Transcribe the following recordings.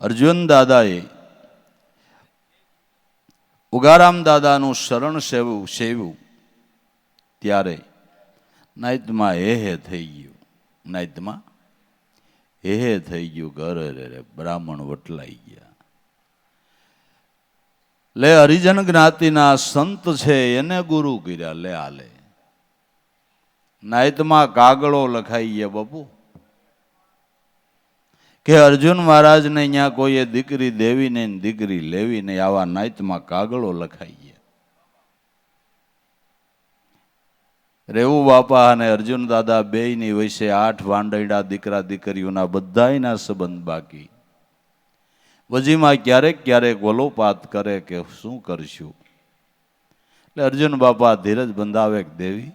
અર્જુન દાદાએ ઉગારામ દાદાનું શરણ સેવું સેવ્યું. ત્યારે નાયતમાં હે હે થઈ ગયું. નાયતમાં હે હે થઈ ગયું ઘર, રે રે, બ્રાહ્મણ વટલાઈ ગયા. લે હરિજન જ્ઞાતિના સંત છે, એને ગુરુ કર્યા, લે આલે. નાયતમાં કાગળો લખાઈ ગયા, બાપુ. કે અર્જુન મહારાજને અહીંયા કોઈએ દીકરી દેવીને ને દીકરી લેવીને આવા નાયતમાં કાગળો લખાઈ રેવું બાપા અને અર્જુન દાદા બેયની વયસે આઠ વાંડયડા દીકરા દીકરીઓના બધાયના સંબંધ બાકી. વજીમાં ક્યારેક ક્યારેક વલોપાત કરે કે શું કરશું? એટલે અર્જુન બાપા ધીરજ બંધાવે દેવી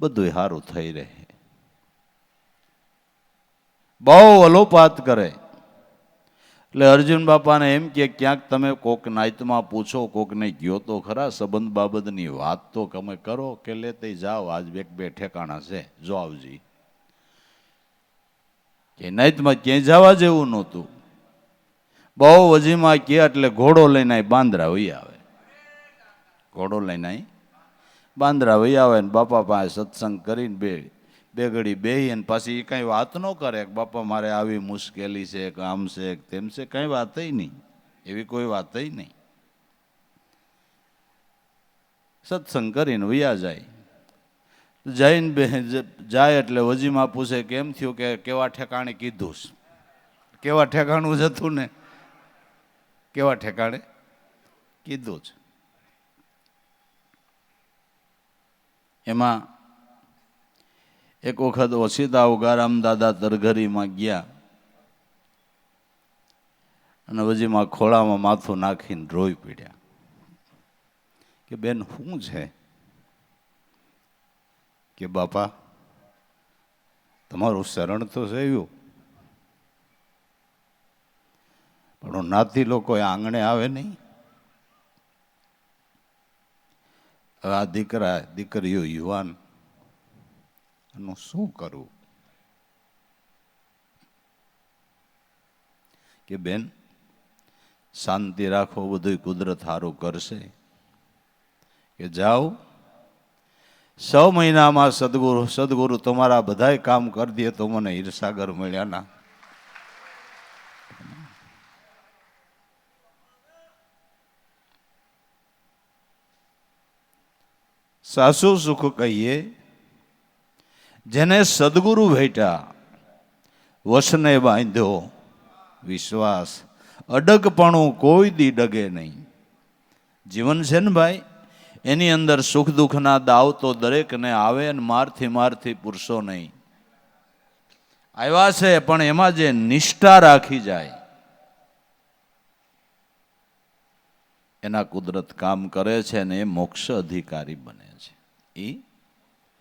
બધું સારું થઈ રહે. બહુ વલોપાત કરે. એટલે અર્જુન બાપાને એમ કે ક્યાંક તમે કોક નાયતમાં પૂછો કોકને ગયો તો ખરા, સંબંધ બાબતની વાત તો તમે કરો કે લેતે જાઓ, આજ બે બે ઠેકાણા છે, જો આવજી. કે નાયતમાં ક્યાંય જવા જેવું નહોતું. બહુ વજીમાં કે એટલે ઘોડો લઈને બાંદરા વહી આવે. ઘોડો લઈને બાંદરા વહી આવે ને બાપા પાસે સત્સંગ કરીને બે બે ઘડી બેહી અને પાછી એ કાંઈ વાત ન કરે કે બાપા મારે આવી મુશ્કેલી છે કે આમ છે કે તેમ છે, કંઈ વાતય નહીં. એવી કોઈ વાતય નહીં. સત્સંગ કરીને વયા જાય. જઈને બે જાય એટલે વજીમાં પૂછે કેમ થયું કે કેવા ઠેકાણે કીધું છે? કેવા ઠેકાણું જતું ને? કેવા ઠેકાણે કીધું છે? એમાં એક વખત ઓછીતા ઉગારામ દાદા તરઘરીમાં ગયા. અને વજીમાં ખોળામાં માથું નાખીને રોઈ પીડ્યા. કે બેન, શું છે? કે બાપા, તમારું શરણ તો સેવ્યું પણ નાતી લોકો એ આંગણે આવે નહીં. આ દીકરા, દીકરીઓ યુવાન. એનું શું કરવું કે બેન, શાંતિ રાખો બધું કુદરત સારું કરશે. કે જાઓ, છ મહિનામાં સદગુરુ સદગુરુ તમારા બધાય કામ કરી દે તો મને હીરસાગર મળ્યા ના. સાસુ સુખ કહીએ જેને સદગુરુ ભેટા વસને બાંધ્યો વિશ્વાસ. અડગપણું કોઈ દી ડગે નહીં. જીવન છે ને ભાઈ, એની અંદર સુખ દુઃખના દાવ તો દરેકને આવે ને મારથી મારથી પુરુષો નહીં. આવ્યા છે પણ એમાં જે નિષ્ઠા રાખી જાય, એના કુદરત કામ કરે છે ને એ મોક્ષ અધિકારી બને છે. એ